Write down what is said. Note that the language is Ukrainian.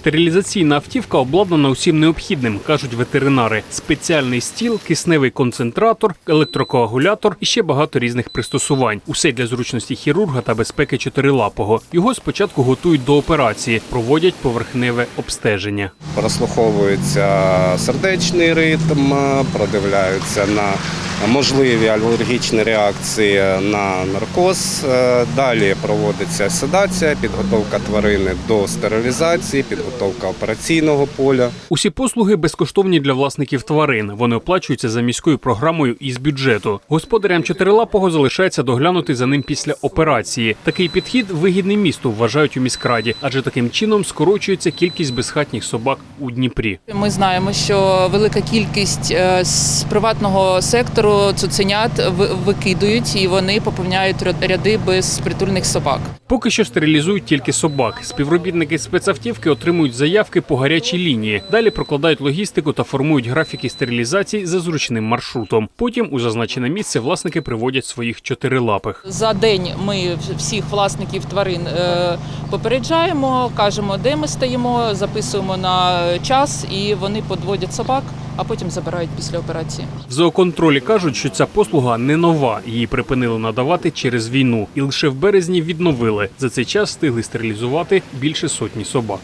Стерилізаційна автівка обладнана усім необхідним, кажуть ветеринари. Спеціальний стіл, кисневий концентратор, електрокоагулятор і ще багато різних пристосувань. Усе для зручності хірурга та безпеки чотирилапого. Його спочатку готують до операції, проводять поверхневе обстеження. прослуховується сердечний ритм, продивляються на можливі алергічні реакції на наркоз. Е, Далі проводиться седація, підготовка тварини до стерилізації, підготовка операційного поля. Усі послуги безкоштовні для власників тварин. Вони оплачуються за міською програмою із бюджету. Господарям чотирилапого залишається доглянути за ним після операції. Такий підхід вигідний місту, вважають у міськраді, адже таким чином скорочується кількість безхатніх собак у Дніпрі. Ми знаємо, що велика кількість е, з приватного сектору цуценят викидують і вони поповняють ря- ряди безпритульних собак. Поки що стерилізують тільки собак. Співробітники спецавтівки отримують заявки по гарячій лінії. Далі прокладають логістику та формують графіки стерилізації за зручним маршрутом. Потім у зазначене місце власники приводять своїх чотирилапих. За день ми всіх власників тварин е, попереджаємо, кажемо, де ми стоїмо, записуємо на час, і вони подводять собак, а потім забирають після операції. В зооконтролі кажуть, що ця послуга не нова. Її припинили надавати через війну, і лише в березні відновили. За цей час встигли стерилізувати більше сотні собак.